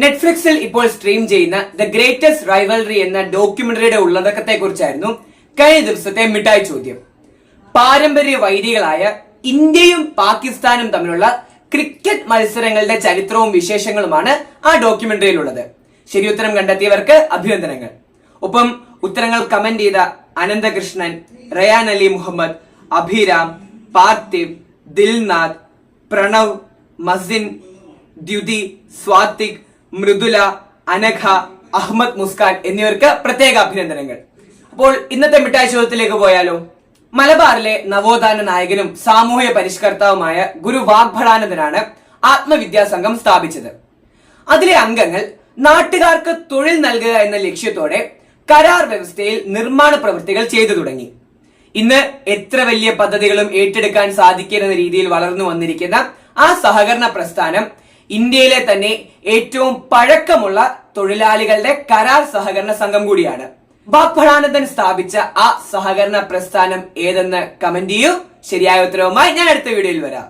നെറ്റ്ഫ്ലിക്സിൽ ഇപ്പോൾ സ്ട്രീം ചെയ്യുന്ന the greatest rivalry എന്ന ഡോക്യുമെന്ററിയുടെ ഉള്ളടക്കത്തെ കുറിച്ചായിരുന്നു കഴിഞ്ഞ ദിവസത്തെ മിഠായി ചോദ്യം. പാരമ്പര്യ വൈരികളായ ഇന്ത്യയും പാകിസ്ഥാനും തമ്മിലുള്ള ക്രിക്കറ്റ് മത്സരങ്ങളുടെ ചരിത്രവും വിശേഷങ്ങളുമാണ് ആ ഡോക്യുമെന്ററിയിലുള്ളത്. ഉത്തരം കണ്ടെത്തിയവർക്ക് അഭിനന്ദനങ്ങൾ. ഒപ്പം ഉത്തരങ്ങൾ കമന്റ് ചെയ്ത അനന്തകൃഷ്ണൻ റയാൻ അലി മുഹമ്മദ് അഭിരാം പാർത്ഥിവ് ദിൽനാഥ് പ്രണവ് മസിൻ ദ്യുതി സ്വാതിക് മൃദുല അനഘ അഹമ്മദ് മുസ്കാൻ എന്നിവർക്ക് പ്രത്യേക അഭിനന്ദനങ്ങൾ. അപ്പോൾ ഇന്നത്തെ മിഠായി ചോദ്യത്തിലേക്ക് പോയാലോ? മലബാറിലെ നവോത്ഥാന നായകനും സാമൂഹ്യ പരിഷ്കർത്താവുമായ ഗുരു വാഗ്ഭടാനന്ദനാണ് ആത്മവിദ്യാസംഘം സ്ഥാപിച്ചത്. അതിലെ അംഗങ്ങൾ നാട്ടുകാർക്ക് തൊഴിൽ നൽകുക എന്ന ലക്ഷ്യത്തോടെ കരാർ വ്യവസ്ഥയിൽ നിർമ്മാണ പ്രവൃത്തികൾ ചെയ്തു തുടങ്ങി. ഇന്ന് എത്ര വലിയ പദ്ധതികളും ഏറ്റെടുക്കാൻ സാധിക്കുന്ന രീതിയിൽ വളർന്നു വന്നിരിക്കുന്ന ആ സഹകരണ പ്രസ്ഥാനം ഇന്ത്യയിലെ തന്നെ ഏറ്റവും പഴക്കമുള്ള തൊഴിലാളികളുടെ കരാർ സഹകരണ സംഘം കൂടിയാണ്. ബാപ്പഴാനന്ദൻ സ്ഥാപിച്ച ആ സഹകരണ പ്രസ്ഥാനം ഏതെന്ന് കമന്റ് ചെയ്യൂ. ശരിയായ ഉത്തരവുമായി ഞാൻ അടുത്ത വീഡിയോയിൽ വരാം.